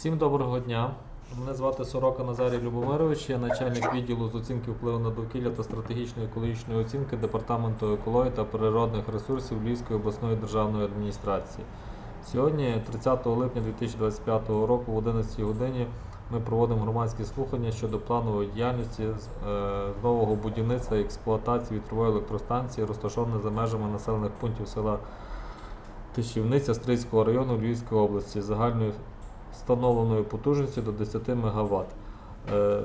Всім доброго дня. Мене звати Сорока Назарій Любомирович, я начальник відділу з оцінки впливу на довкілля та стратегічної екологічної оцінки Департаменту екології та природних ресурсів Львівської обласної державної адміністрації. Сьогодні, 30 липня 2025 року, в 11 годині, ми проводимо громадські слухання щодо планової діяльності з, е, нового будівництва і експлуатації вітрової електростанції, розташованої за межами населених пунктів села Тишівниця Стрийського району Львівської області загальною встановленою потужністю до 10 МВт. Е,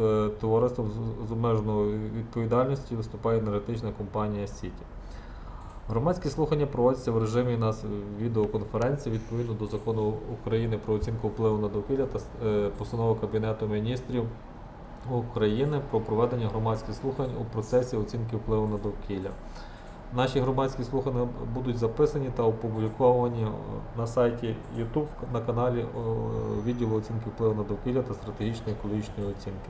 е, Товариством з- з обмеженою відповідальністю виступає енергетична компанія Сіті. Громадські слухання проводяться в режимі нас відеоконференції відповідно до закону України про оцінку впливу на довкілля та е, постанови Кабінету міністрів України про проведення громадських слухань у процесі оцінки впливу на довкілля. Наші громадські слухання будуть записані та опубліковані е, на сайті YouTube на каналі е, відділу оцінки впливу на довкілля та стратегічної екологічної оцінки.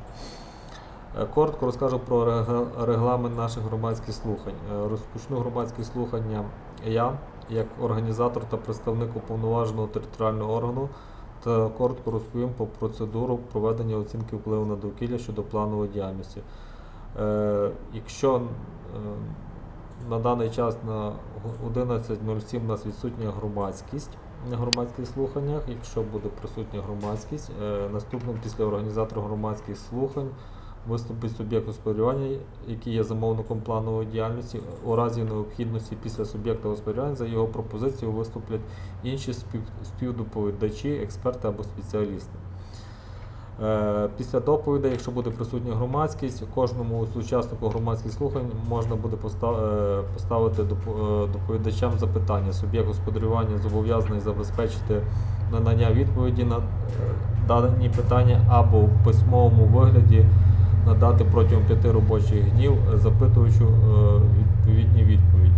Е, Коротко розкажу про регламент наших громадських слухань. Розпочну громадські слухання я, як організатор та представник уповноваженого територіального органу, та коротко розповім про процедуру проведення оцінки впливу на довкілля щодо планової діяльності. Якщо на даний час на 11.07 у нас відсутня громадськість на громадських слуханнях. Якщо буде присутня громадськість, е, наступним після організатора громадських слухань виступить суб'єкт господарювання, який є замовником планової діяльності. У разі необхідності після суб'єкта господарювання за його пропозицією виступлять інші спів- співдоповідачі, експерти або спеціалісти. Е, Після доповідей, якщо буде присутня громадськість, кожному з учаснику громадських слухань можна буде е, поставити е, доповідачам запитання. Суб'єкт господарювання зобов'язаний забезпечити надання відповіді на дані питання або в письмовому вигляді надати протягом п'яти робочих днів запитувачу е, відповідні відповіді.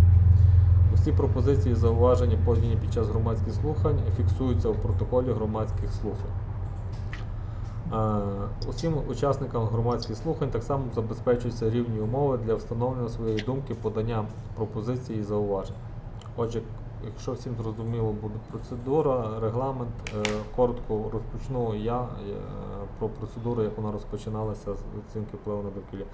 Усі пропозиції і зауваження, подані під час громадських слухань, фіксуються в протоколі громадських слухань. Е, Усім учасникам громадських слухань так само забезпечуються рівні умови для встановлення своєї думки, подання пропозицій і зауважень. Отже, якщо всім зрозуміло буде процедура, регламент, е, коротко розпочну я е, про процедуру, як вона розпочиналася з оцінки впливу на довкілля.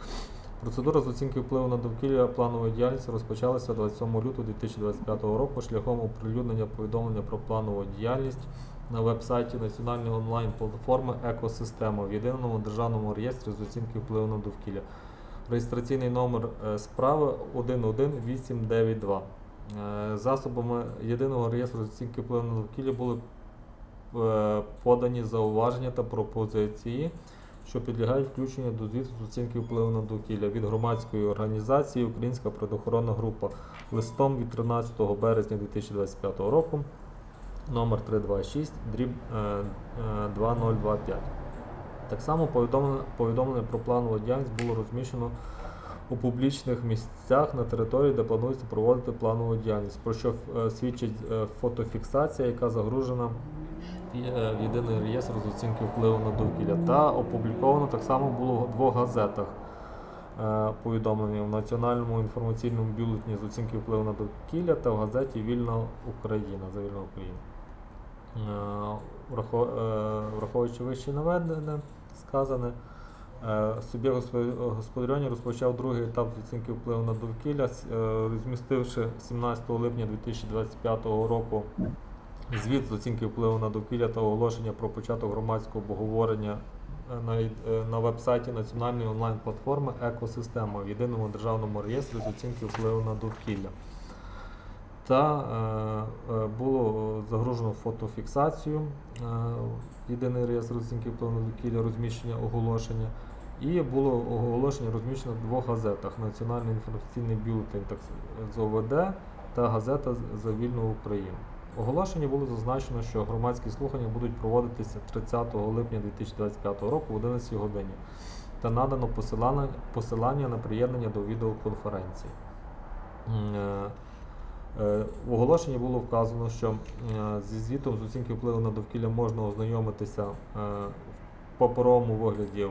Процедура з оцінки впливу на довкілля планової діяльності розпочалася 27 лютого 2025 року шляхом оприлюднення повідомлення про планову діяльність на веб-сайті національної онлайн-платформи Екосистема в єдиному державному реєстрі з оцінки впливу на довкілля. Реєстраційний номер е, справи 11892. Е, Засобами єдиного реєстру з оцінки впливу на довкілля були е, подані зауваження та пропозиції, що підлягають включенню до звіту з оцінки впливу на довкілля від громадської організації Українська природоохоронна група листом від 13 березня 2025 року номер 326 дріб е, е, 2025. Так само повідомлення, повідомлення про планову діяльність було розміщено у публічних місцях на території, де планується проводити планову діяльність, про що е, свідчить е, фотофіксація, яка загружена е, в єдиний реєстр з оцінки впливу на довкілля. Та опубліковано так само було в двох газетах е, повідомлення в Національному інформаційному бюлетні з оцінки впливу на довкілля та в газеті Вільна Україна за вільну Україну. Е, е, Враховуючи вище наведене, сказане, е, суб'єкт господарювання розпочав другий етап оцінки впливу на довкілля, розмістивши 17 липня 2025 року звіт з оцінки впливу на довкілля та оголошення про початок громадського обговорення на, на веб-сайті національної онлайн-платформи Екосистема в єдиному державному реєстрі з оцінки впливу на довкілля. Та е, е, було загружено фотофіксацію е, єдиний реєстр оцінки впливу на довкілля, розміщення оголошення. І було оголошення розміщено в двох газетах: Національний інформаційний бюлетень з ОВД та газета за вільну Україну. В оголошенні було зазначено, що громадські слухання будуть проводитися 30 липня 2025 року в 11 годині та надано посилання на приєднання до відеоконференції. Е, В оголошенні було вказано, що е, зі звітом з оцінки впливу на довкілля можна ознайомитися е, в паперовому вигляді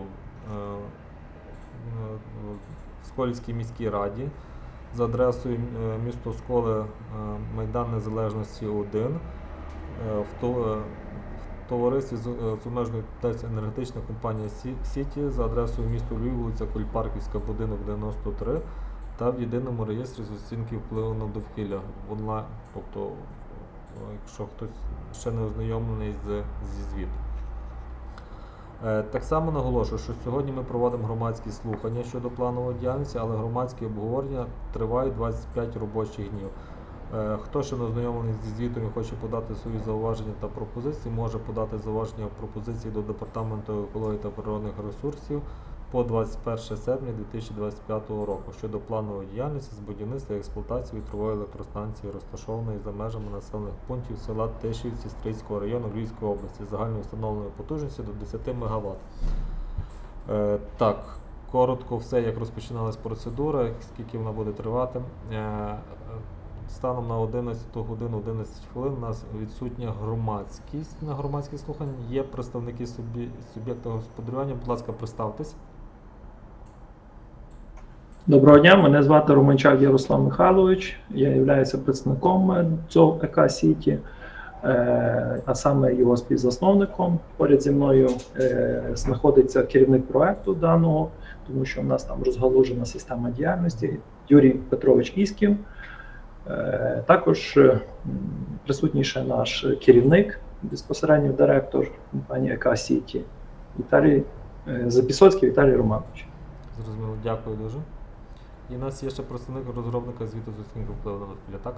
в Сколівській міській раді за адресою місто Сколи, Майдан Незалежності 1. Е, В товаристві з, з обмеженою енергетична компанія Сіті за адресою місто Львів, вулиця Кульпарківська, будинок 93 та в єдиному реєстрі з оцінки впливу на довкілля в онлайн. Тобто, е, якщо хтось ще не ознайомлений з, зі звітом. Е, Так само наголошую, що сьогодні ми проводимо громадські слухання щодо планової діяльності, але громадські обговорення тривають 25 робочих днів. Е, Хто ще не ознайомлений зі звітом і хоче подати свої зауваження та пропозиції, може подати зауваження пропозиції до Департаменту екології та природних ресурсів по 21 серпня 2025 року щодо планової діяльності з будівництва і експлуатації вітрової електростанції, розташованої за межами населених пунктів села Тишівці Стрийського району Львівської області загальною встановленою потужністю до 10 МВт. Е, так, коротко все, як розпочиналась процедура, скільки вона буде тривати. Е, Станом на 11 годину 11 хвилин у нас відсутня громадськість на громадських слухань. Є представники суб'єкта господарювання. Будь ласка, представтесь. Доброго дня, мене звати Романчак Ярослав Михайлович. Я являюся представником цього ЕК Сіті, е, а саме його співзасновником. Поряд зі мною е, знаходиться керівник проекту даного, тому що в нас там розгалужена система діяльності Юрій Петрович Ісків. Е, Також присутній ще наш керівник, безпосередньо директор компанії ЕК Сіті Віталій Запісоцький Віталій Романович. Зрозуміло, дякую дуже. І у нас є ще представник розробника звіту з оцінки впливу на довкілля, так?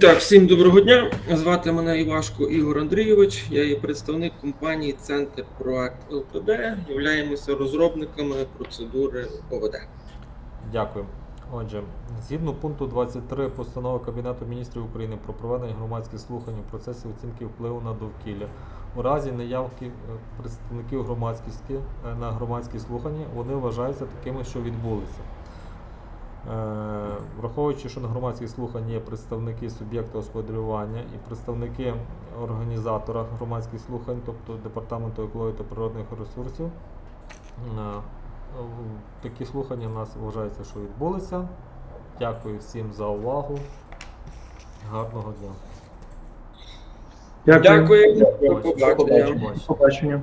Так, всім доброго дня. Звати мене Івашко Ігор Андрійович. Я є представник компанії Центр Проект ЛТД. Являємося розробниками процедури ОВД. Дякую. Отже, згідно пункту 23 постанови Кабінету міністрів України про проведення громадських слухань у процесі оцінки впливу на довкілля, у разі неявки е, представників громадськості е, на громадські слухання, вони вважаються такими, що відбулися. Е, Враховуючи, що на громадських слухань є представники суб'єкта господарювання і представники організатора громадських слухань, тобто Департаменту екології та природних ресурсів, Такі слухання у нас вважається, що відбулися. Дякую всім за увагу. Гарного дня. Дякую. Дякую. До побачення. Побачення. Побачення.